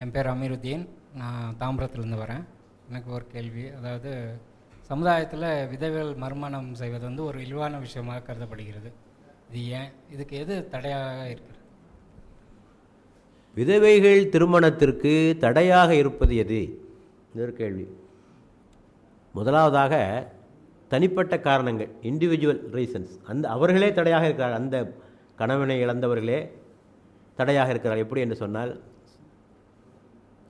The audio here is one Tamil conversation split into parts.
என் பேர் அமீருத்தீன் நான் தாம்பரத்துலேருந்து வரேன். எனக்கு ஒரு கேள்வி. அதாவது சமுதாயத்தில் விதவைகள் மறுமணம் செய்வது வந்து ஒரு இழிவான விஷயமாக கருதப்படுகிறது. இது ஏன்? இதுக்கு எது தடையாக இருக்கிறது? விதவைகள் திருமணத்திற்கு தடையாக இருப்பது எது? இது கேள்வி. முதலாவதாக தனிப்பட்ட காரணங்கள் இண்டிவிஜுவல் ரீசன்ஸ் அந்த அவர்களே தடையாக இருக்கிறார் அந்த கணவனை இழந்தவர்களே தடையாக இருக்கிறார் எப்படி என்று சொன்னால்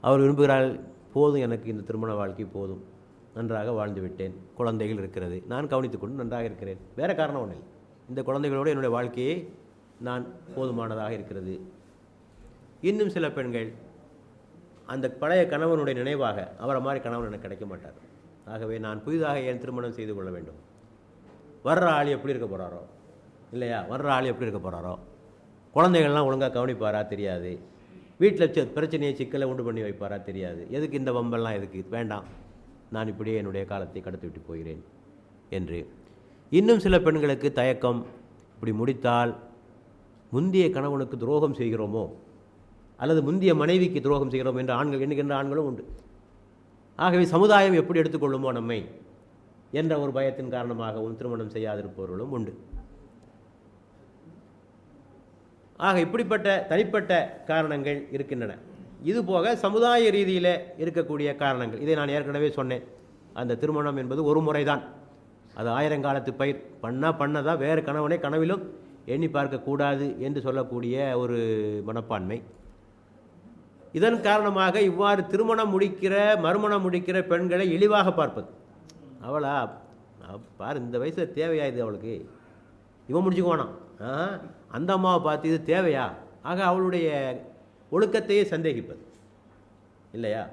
அவர் விரும்புகிறாள் போதும் எனக்கு இந்த திருமண வாழ்க்கை போதும். நன்றாக வாழ்ந்து விட்டேன். குழந்தைகள் இருக்கிறது. நான் கவனித்துக்கொண்டு நன்றாக இருக்கிறேன். வேறு காரணம் ஒன்றில் இல்லை. இந்த குழந்தைகளோடு என்னுடைய வாழ்க்கையை நான் போதுமானதாக இருக்கிறது. இன்னும் சில பெண்கள் அந்த பழைய கணவனுடைய நினைவாக அவரை மாதிரி கணவன் எனக்கு கிடைக்க மாட்டார். ஆகவே நான் புதிதாக ஏன் திருமணம் செய்து கொள்ள வேண்டும்? வர்ற ஆள் எப்படி இருக்க போகிறாரோ இல்லையா? வர்ற ஆள் எப்படி இருக்க போகிறாரோ குழந்தைகள்லாம் ஒழுங்காக கவனிப்பாரா? தெரியாது. வீட்டில் பிரச்சனையை சிக்கலை உண்டு பண்ணி வைப்பாரா தெரியாது. எதுக்கு இந்த வம்பெல்லாம் எதுக்கு? வேண்டாம். நான் இப்படியே என்னுடைய காலத்தை கடத்தி விட்டு போகிறேன் என்று. இன்னும் சில பெண்களுக்கு தயக்கம். இப்படி முடித்தால் முந்திய கணவனுக்கு துரோகம் செய்கிறோமோ? அல்லது முந்திய மனைவிக்கு துரோகம் செய்கிறோம்? என்று ஆண்கள் எண்ணுகின்ற ஆண்களும் உண்டு. ஆகவே சமுதாயம் எப்படி எடுத்துக்கொள்ளுமோ நம்மை? என்ற ஒரு பயத்தின் காரணமாகவும் திருமணம் செய்யாதிருப்பவர்களும் உண்டு. ஆக இப்படிப்பட்ட தனிப்பட்ட காரணங்கள் இருக்கின்றன. இது போக சமுதாய ரீதியில் இருக்கக்கூடிய காரணங்கள். இதை நான் ஏற்கனவே சொன்னேன். அந்த திருமணம் என்பது ஒரு முறைதான். அது ஆயிரங்காலத்து பயிர். பண்ணால் பண்ணதான் வேறு கணவனை கனவிலும் எண்ணி பார்க்கக்கூடாது என்று சொல்லக்கூடிய ஒரு மனப்பான்மை. இதன் காரணமாக இவ்வாறு திருமணம் முடிக்கிற மறுமணம் முடிக்கிற பெண்களை இழிவாக பார்ப்பது. அவளா பார் பாரு இந்த வயசில் தேவையாயுது அவளுக்கு? இவன் முடிச்சுக்குவானாம். அந்த அம்மாவை பார்த்து இது தேவையா? ஆக அவளுடைய ஒழுக்கத்தையே சந்தேகிப்பது. இல்லையா?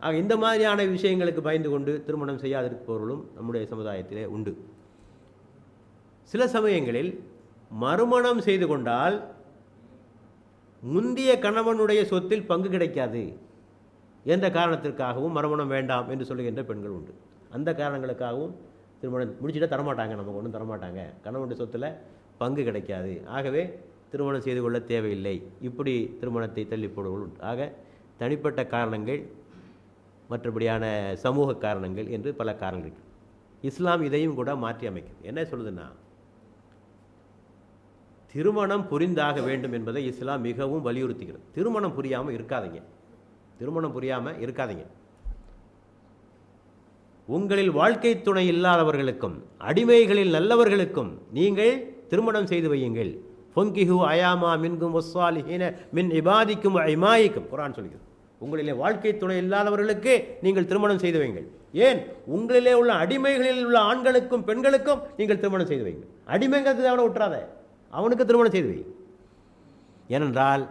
ஆக இந்த மாதிரியான விஷயங்களுக்கு பயந்து கொண்டு திருமணம் செய்யாதிருப்பவர்களும் நம்முடைய சமுதாயத்திலே உண்டு. சில சமயங்களில் மறுமணம் செய்து கொண்டால் முந்திய கணவனுடைய சொத்தில் பங்கு கிடைக்காது எந்த காரணத்திற்காகவும் மறுமணம் வேண்டாம் என்று சொல்லுகின்ற பெண்கள் உண்டு. அந்த காரணங்களுக்காகவும் திருமணம் முடிச்சுட்டா தரமாட்டாங்க நமக்கு ஒன்றும் தரமாட்டாங்க. கணவனுடைய சொத்தில் பங்கு கிடைக்காது. ஆகவே திருமணம் செய்து கொள்ள தேவையில்லை. இப்படி திருமணத்தை தள்ளி ஆக தனிப்பட்ட காரணங்கள் மற்றபடியான சமூக காரணங்கள் என்று பல காரணங்கள் இருக்கு. இஸ்லாம் இதையும் கூட மாற்றி அமைக்கும். என்ன சொல்லுதுன்னா திருமணம் புரிந்தாக வேண்டும் என்பதை இஸ்லாம் மிகவும் வலியுறுத்துகிறது. திருமணம் புரியாமல் இருக்காதீங்க. திருமணம் புரியாமல் இருக்காதீங்க. உங்களில் வாழ்க்கை துணை இல்லாதவர்களுக்கும் அடிமைகளில் நல்லவர்களுக்கும் நீங்கள் திருமணம் செய்து வையுங்கள். பொங்கிஹு அயாமா மின்கும் ஒஸ்வாலிஹீன மின் இபாதிக்கும் இமாயிக்கும். குரான் சொல்கிறது. உங்களிலே வாழ்க்கை துணை இல்லாதவர்களுக்கு நீங்கள் திருமணம் செய்து வையுங்கள். ஏன்? உங்களிலே உள்ள அடிமைகளில் உள்ள ஆண்களுக்கும் பெண்களுக்கும் நீங்கள் திருமணம் செய்து வையுங்கள். அடிமைங்கிறது அவனை விட்டுறாத அவனுக்கு திருமணம் செய்து வை. ஏனென்றால்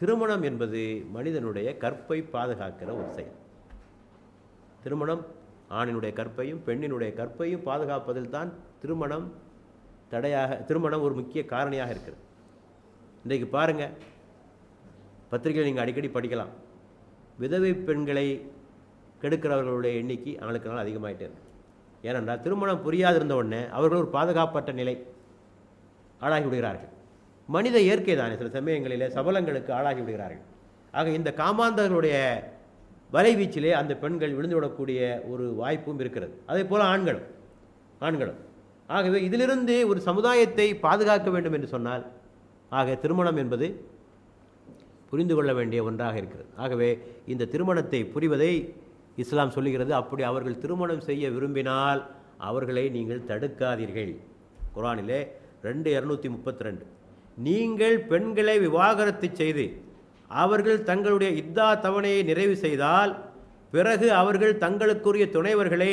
திருமணம் என்பது மனிதனுடைய கற்பை பாதுகாக்கிற ஒரு செயல். திருமணம் ஆணினுடைய கற்பையும் பெண்ணினுடைய கற்பையும் பாதுகாப்பதில் தான் திருமணம் தடையாக திருமணம் ஒரு முக்கிய காரணியாக இருக்கிறது. இன்றைக்கு பாருங்கள் பத்திரிகையில் நீங்கள் அடிக்கடி படிக்கலாம். விதவை பெண்களை கெடுக்கிறவர்களுடைய எண்ணிக்கை நாளுக்கு நாள் அதிகமாகிட்டே இருக்கு. ஏனென்றால் திருமணம் புரியாதிருந்த உடனே அவர்கள் ஒரு பாதுகாப்பற்ற நிலை ஆளாகி விடுகிறார்கள். மனித இயற்கை தானே சில சமயங்களில் சபலங்களுக்கு ஆளாகி விடுகிறார்கள். ஆக இந்த காமாந்தர்களுடைய வலைவீச்சிலே அந்த பெண்கள் விழுந்து விடக்கூடிய ஒரு வாய்ப்பும் இருக்கிறது. அதே போல் ஆண்களும் ஆண்களும். ஆகவே இதிலிருந்து ஒரு சமுதாயத்தை பாதுகாக்க வேண்டும் என்று சொன்னால் ஆக திருமணம் என்பது புரிந்து கொள்ள வேண்டிய ஒன்றாக இருக்கிறது. ஆகவே இந்த திருமணத்தை புரிவதை இஸ்லாம் சொல்லுகிறது. அப்படி அவர்கள் திருமணம் செய்ய விரும்பினால் அவர்களை நீங்கள் தடுக்காதீர்கள். குரானிலே ரெண்டு இரநூத்தி முப்பத்தி ரெண்டு நீங்கள் பெண்களை விவாகரத்து செய்து அவர்கள் தங்களுடைய இத்தா தவணையை நிறைவு செய்தால் பிறகு அவர்கள் தங்களுக்குரிய துணைவர்களை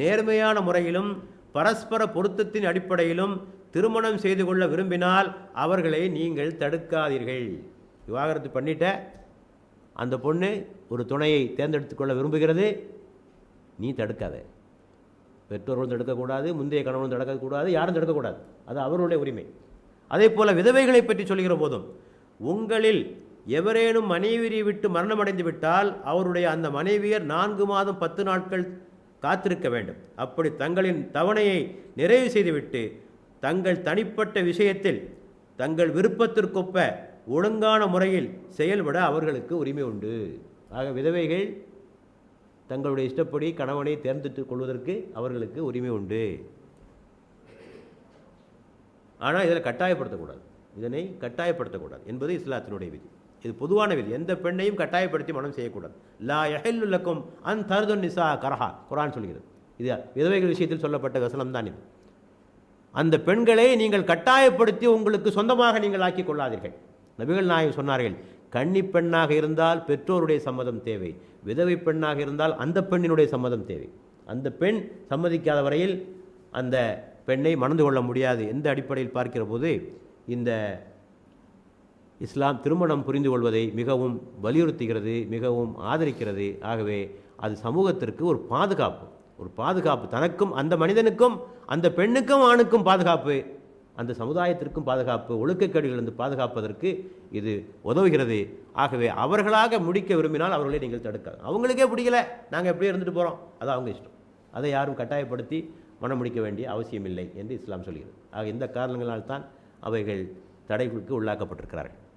நேர்மையான முறையிலும் பரஸ்பர பொருத்தத்தின் அடிப்படையிலும் திருமணம் செய்து கொள்ள விரும்பினால் அவர்களை நீங்கள் தடுக்காதீர்கள். விவாகரத்து பண்ணிட்ட அந்த பொண்ணு ஒரு துணையை தேர்ந்தெடுத்துக்கொள்ள விரும்புகிறது. நீ தடுக்காத. பெற்றோர்களும் தடுக்கக்கூடாது முந்தைய கணவனும் தடுக்கக்கூடாது யாரும் தடுக்கக்கூடாது. அது அவருடைய உரிமை. அதே போல் விதவைகளை பற்றி சொல்கிற போதும் உங்களில் எவரேனும் மனைவியை விட்டு மரணமடைந்து விட்டால் அவருடைய அந்த மனைவியர் நான்கு மாதம் பத்து நாட்கள் காத்திருக்க வேண்டும். அப்படி தங்களின் தவணையை நிறைவு செய்துவிட்டு தங்கள் தனிப்பட்ட விஷயத்தில் தங்கள் விருப்பத்திற்கொப்ப ஒழுங்கான முறையில் செயல்பட அவர்களுக்கு உரிமை உண்டு. ஆக விதவைகள் தங்களுடைய இஷ்டப்படி கணவனை தேர்ந்தெடுத்துக் கொள்வதற்கு அவர்களுக்கு உரிமை உண்டு. ஆனால் இதில் கட்டாயப்படுத்தக்கூடாது. இதனை கட்டாயப்படுத்தக்கூடாது என்பது இஸ்லாத்தினுடைய விதி. இது பொதுவான விதி. எந்த பெண்ணையும் கட்டாயப்படுத்தி மனம் செய்யக்கூடாது. லா யஹல்லுலக்கும் அன் தருதுன் நிசா கரஹா. குரான் சொல்கிறது. இது விதவைகள் விஷயத்தில் சொல்லப்பட்ட வசனம் தான் இது. அந்த பெண்களை நீங்கள் கட்டாயப்படுத்தி உங்களுக்கு சொந்தமாக நீங்கள் ஆக்கிக் கொள்ளாதீர்கள். நபிகள் நாயகம் சொன்னார்கள் கன்னி பெண்ணாக இருந்தால் பெற்றோருடைய சம்மதம் தேவை. விதவை பெண்ணாக இருந்தால் அந்த பெண்ணினுடைய சம்மதம் தேவை. அந்த பெண் சம்மதிக்காத வரையில் அந்த பெண்ணை மணந்து கொள்ள முடியாது. எந்த அடிப்படையில் பார்க்கிற போது இந்த இஸ்லாம் திருமணம் புரிந்து கொள்வதை மிகவும் வலியுறுத்துகிறது மிகவும் ஆதரிக்கிறது. ஆகவே அது சமூகத்திற்கு ஒரு பாதுகாப்பு. ஒரு பாதுகாப்பு. தனக்கும் அந்த மனிதனுக்கும் அந்த பெண்ணுக்கும் ஆணுக்கும் பாதுகாப்பு. அந்த சமுதாயத்திற்கும் பாதுகாப்பு. ஒழுக்கக்கேடுகளிலிருந்து பாதுகாப்பதற்கு இது உதவுகிறது. ஆகவே அவர்களாக முடிக்க விரும்பினால் அவர்களை நீங்கள் தடுக்க அவங்களுக்கே பிடிக்கல. நாங்கள் எப்படியே இருந்துட்டு போகிறோம் அது அவங்க இஷ்டம். அதை யாரும் கட்டாயப்படுத்தி மனம் முடிக்க வேண்டிய அவசியமில்லை என்று இஸ்லாம் சொல்கிறது. ஆக இந்த காரணங்களால் தான் அவைகள் தடைகளுக்கு உள்ளாக்கப்பட்டிருக்கிறார்கள்.